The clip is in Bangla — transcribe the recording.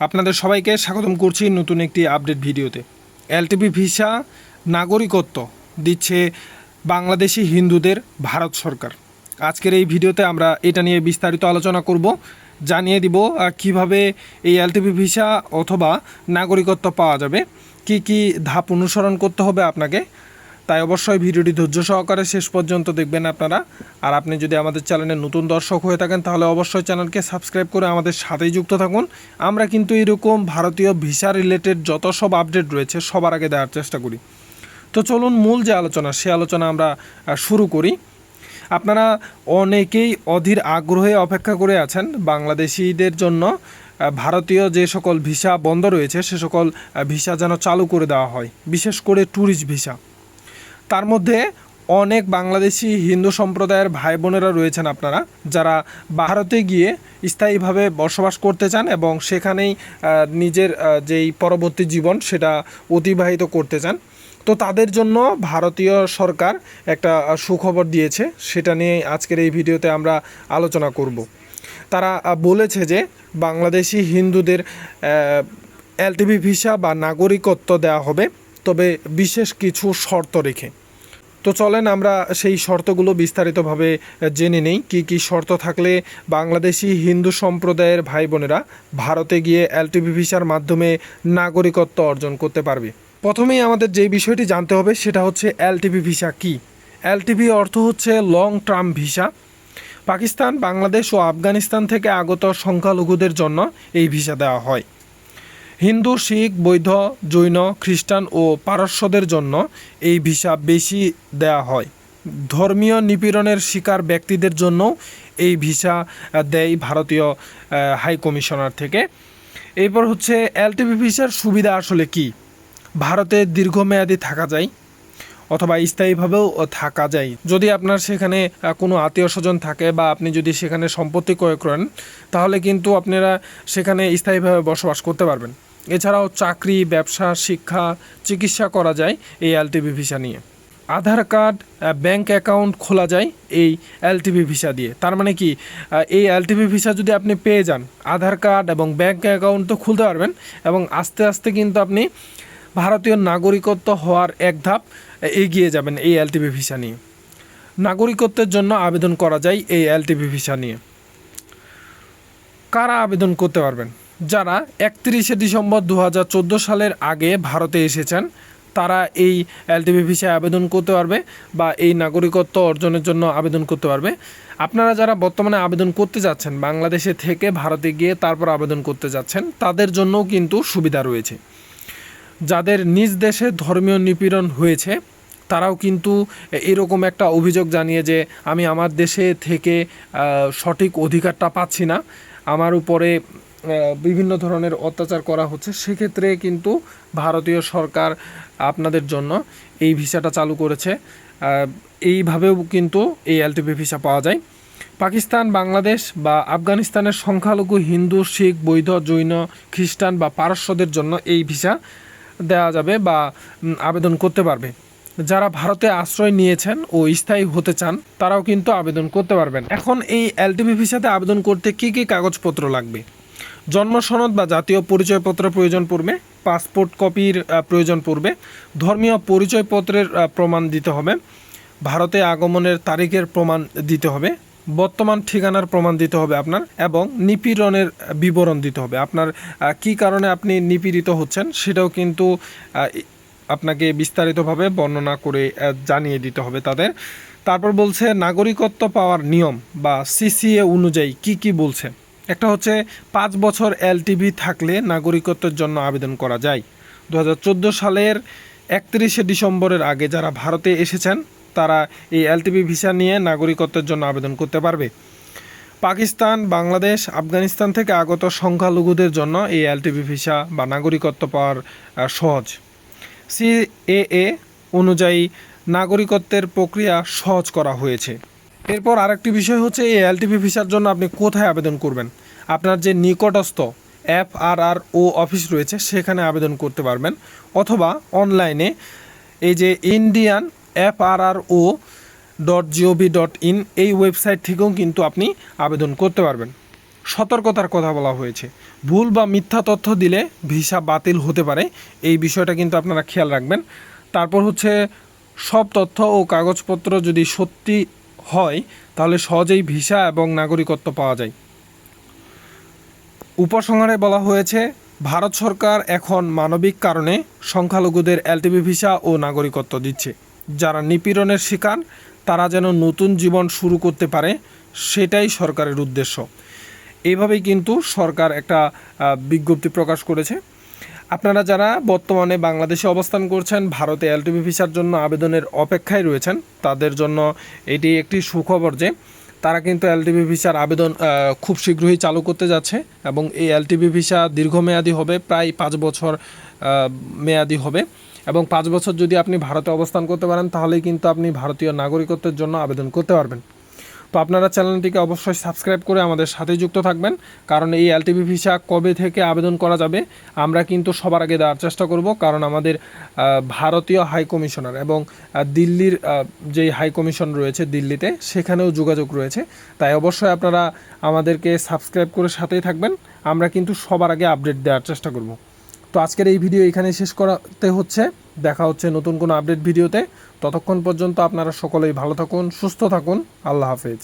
আপনাদের সবাইকে স্বাগতম করছি নতুন একটি আপডেট ভিডিওতে। এলটিপি ভিসা নাগরিকত্ব দিচ্ছে বাংলাদেশি হিন্দুদের ভারত সরকার। আজকের এই ভিডিওতে আমরা এটা নিয়ে বিস্তারিত আলোচনা করব, জানিয়ে দিব কীভাবে এই এলটিপি ভিসা অথবা নাগরিকত্ব পাওয়া যাবে, কি কি ধাপ অনুসরণ করতে হবে আপনাকে তাই অবশ্যই ভিডিওটি ধৈর্য সহকারে শেষ পর্যন্ত দেখবেন আপনারা। আর আপনি যদি আমাদের চ্যানেলে নতুন দর্শক হয়ে থাকেন, তাহলে অবশ্যই চ্যানেলকে সাবস্ক্রাইব করে আমাদের সাথেই যুক্ত থাকুন। আমরা কিন্তু এরকম ভারতীয় ভিসা রিলেটেড যত সব আপডেট রয়েছে, সবার আগে দেওয়ার চেষ্টা করি। তো চলুন মূল যে আলোচনা, সে আলোচনা আমরা শুরু করি। আপনারা অনেকেই অধীর আগ্রহে অপেক্ষা করে আছেন বাংলাদেশিদের জন্য ভারতীয় যে সকল ভিসা বন্ধ রয়েছে, সে সকল ভিসা যেন চালু করে দেওয়া হয়, বিশেষ করে ট্যুরিস্ট ভিসা। তার মধ্যে অনেক বাংলাদেশি হিন্দু সম্প্রদায়ের ভাই বোনেরা রয়েছেন আপনারা, যারা ভারতে গিয়ে স্থায়ীভাবে বসবাস করতে চান এবং সেখানেই নিজের যেই পরবর্তী জীবন সেটা অতিবাহিত করতে চান। তো তাদের জন্য ভারতীয় সরকার একটা সুখবর দিয়েছে, সেটা নিয়ে আজকের এই ভিডিওতে আমরা আলোচনা করব। তারা বলেছে যে বাংলাদেশি হিন্দুদের এলটিভি ভিসা বা নাগরিকত্ব দেওয়া হবে। তবে বিশেষ কিছু শর্ত রেখে। তো চলেন আমরা সেই শর্তগুলো বিস্তারিতভাবে জেনে নেই। কি কি শর্ত থাকলে বাংলাদেশি হিন্দু সম্প্রদায়ের ভাই বোনেরা ভারতে গিয়ে এলটিভি ভিসার মাধ্যমে নাগরিকত্ব অর্জন করতে পারবে? প্রথমেই আমাদের যে বিষয়টি জানতে হবে সেটা হচ্ছে এলটিভি ভিসা কি? এলটিভি অর্থ হচ্ছে long term visa. Pakistan, Bangladesh ও আফগানিস্তান থেকে আগত সংখ্যালঘুদের জন্য এই ভিসা দেওয়া হয়। হিন্দু, শিখ বৈধ জৈন, খ্রিস্টান ও পারস্যদের জন্য এই ভিসা বেশি দেয়া হয়। ধর্মীয় নিপীড়নের শিকার ব্যক্তিদের জন্য এই ভিসা দেয় ভারতীয় হাই কমিশনার থেকে। এরপর হচ্ছে এলটিপি ভিসার সুবিধা আসলে কি? ভারতে দীর্ঘমেয়াদী থাকা যায়। অথবা স্থায়ীভাবেও থাকা যায়। যদি আপনার সেখানে কোনো আত্মীয় স্বজন থাকে বা আপনি যদি সেখানে সম্পত্তি ক্রয় করেন, তাহলে কিন্তু আপনারা সেখানে স্থায়ীভাবে বসবাস করতে পারবেন। এছাড়াও চাকরি, ব্যবসা, শিক্ষা, চিকিৎসা করা যায় এই এলটিভি ভিসা নিয়ে। আধার কার্ড ব্যাংক অ্যাকাউন্ট খোলা যায় এই এলটিভি ভিসা দিয়ে। তার মানে কি এই এলটিভি ভিসা যদি আপনি পেয়ে যান, আধার কার্ড এবং ব্যাংক অ্যাকাউন্ট তো খুলতে পারবেন এবং আস্তে আস্তে কিন্তু আপনি ভারতীয় নাগরিকত্ব হওয়ার এক ধাপ এগিয়ে যাবেন এই এলটিভি ভিসা নিয়ে। নাগরিকত্বের জন্য আবেদন করা যায় এই এলটিভি ভিসা নিয়ে। কারা আবেদন করতে পারবেন? যারা একত্রিশে ডিসেম্বর দু হাজার চোদ্দ সালের আগে ভারতে এসেছেন, তারা এই এলটিভি ভিসায় আবেদন করতে পারবে বা এই নাগরিকত্ব অর্জনের জন্য আবেদন করতে পারবে। আপনারা যারা বর্তমানে আবেদন করতে যাচ্ছেন, বাংলাদেশে থেকে ভারতে গিয়ে তারপর আবেদন করতে যাচ্ছেন, তাদের জন্যও কিন্তু সুবিধা রয়েছে। যাদের নিজ দেশে ধর্মীয় নিপীড়ন হয়েছে, তারাও কিন্তু এরকম একটা অভিযোগ জানিয়ে যে, আমি আমার দেশে থেকে সঠিক অধিকারটা পাচ্ছি না। আমার উপরে বিভিন্ন ধরনের অত্যাচার করা হচ্ছে। সেক্ষেত্রে কিন্তু ভারতীয় সরকার আপনাদের জন্য এই ভিসাটা চালু করেছে। এইভাবেও কিন্তু এই এলটিপি ভিসা পাওয়া যায়। পাকিস্তান, বাংলাদেশ বা আফগানিস্তানের সংখ্যালঘু হিন্দু, শিখ, বৌদ্ধ, জৈন, খ্রিস্টান বা পারস্যদের জন্য এই ভিসা দেওয়া যাবে বা আবেদন করতে পারবে। যারা ভারতে আশ্রয় নিয়েছেন ও স্থায়ী হতে চান, তারাও কিন্তু আবেদন করতে পারবেন। এখন এই এলটিভি ভিসাতে আবেদন করতে কি কি কাগজপত্র লাগবে? জন্ম সনদ বা জাতীয় পরিচয়পত্র প্রয়োজন পড়বে, পাসপোর্ট কপির প্রয়োজন পড়বে, ধর্মীয় পরিচয়পত্রের প্রমাণ দিতে হবে, ভারতে আগমনের তারিখের প্রমাণ দিতে হবে বর্তমান ঠিকানার প্রমাণ দিতে হবে আপনার এবং নিপীড়নের বিবরণ দিতে হবে। আপনার কী কারণে আপনি নিপীড়িত হচ্ছেন সেটাও কিন্তু আপনাকে বিস্তারিতভাবে বর্ণনা করে জানিয়ে দিতে হবে তাদের। তারপর বলছে, নাগরিকত্ব পাওয়ার নিয়ম বা সিসিএ অনুযায়ী কি কি বলছে? একটা হচ্ছে, পাঁচ বছর এলটিভি থাকলে নাগরিকত্বের জন্য আবেদন করা যায়। দু হাজার চোদ্দ সালের একত্রিশে ডিসেম্বরের আগে যারা ভারতে এসেছেন তারা এই এলটিভি ভিসা নিয়ে নাগরিকত্বের জন্য আবেদন করতে পারবে। পাকিস্তান, বাংলাদেশ, আফগানিস্তান থেকে আগত সংখ্যালঘুদের জন্য এই এলটিভি ভিসা বা নাগরিকত্ব পাওয়ার সহজ। সিএএ অনুযায়ী নাগরিকত্বের প্রক্রিয়া সহজ করা হয়েছে। এরপর আরেকটি বিষয় হচ্ছে, এই এলটিভি ভিসার জন্য আপনি কোথায় আবেদন করবেন? আপনার যে নিকটস্থ এফ আর আর ও অফিস রয়েছে, সেখানে আবেদন করতে পারবেন। অথবা অনলাইনে এই যে Indian F R R O dot gov dot in এই ওয়েবসাইট থেকেও কিন্তু আপনি আবেদন করতে পারবেন। সতর্কতার কথা বলা হয়েছে। ভুল বা মিথ্যা তথ্য দিলে ভিসা বাতিল হতে পারে। এই বিষয়টা কিন্তু আপনারা খেয়াল রাখবেন। তারপর হচ্ছে, সব তথ্য ও কাগজপত্র যদি সত্যি হয়, তাহলে সহজেই ভিসা এবং নাগরিকত্ব পাওয়া যায়। উপসংহারে বলা হয়েছে, ভারত সরকার এখন মানবিক কারণে সংখ্যালঘুদের এলটিভি ভিসা ও নাগরিকত্ব দিচ্ছে। যারা নিপীড়নের শিকার, তারা যেন নতুন জীবন শুরু করতে পারে, সেটাই সরকারের উদ্দেশ্য। এইভাবেই কিন্তু সরকার একটা বিজ্ঞপ্তি প্রকাশ করেছে। আপনারা যারা বর্তমানে বাংলাদেশে অবস্থান করছেন, ভারতে এলটিভি ভিসার জন্য আবেদনের অপেক্ষায় রয়েছেন, তাদের জন্য এটি একটি সুখবর যে, তারা কিন্তু এলটিভি ভিসার আবেদন খুব শীঘ্রই চালু করতে যাচ্ছে এবং এই এলটিভি ভিসা দীর্ঘমেয়াদী হবে, প্রায় পাঁচ বছর মেয়াদি হবে। এবং পাঁচ বছর যদি আপনি ভারতে অবস্থান করতে পারেন, তাহলেই কিন্তু আপনি ভারতীয় নাগরিকত্বের জন্য আবেদন করতে পারবেন। তো আপনারা চ্যানেলটিকে অবশ্যই সাবস্ক্রাইব করে আমাদের সাথে যুক্ত থাকবেন, কারণ এই এলটিভি ভিসা কবে থেকে আবেদন করা যাবে, আমরা কিন্তু সবার আগে দেওয়ার চেষ্টা করব, কারণ আমাদের ভারতীয় হাই কমিশনার এবং দিল্লির যেই হাই কমিশন রয়েছে দিল্লিতে, সেখানেও যোগাযোগ রয়েছে। তাই অবশ্যই আপনারা আমাদেরকে সাবস্ক্রাইব করে সাথেই থাকবেন, আমরা কিন্তু সবার আগে আপডেট দেওয়ার চেষ্টা করব। তো আজকের এই ভিডিও এখানে শেষ করাতে হচ্ছে। দেখা হচ্ছে নতুন কোনো আপডেট ভিডিওতে। ততক্ষণ পর্যন্ত আপনারা সকলেই ভালো থাকুন, সুস্থ থাকুন। আল্লাহ হাফেজ।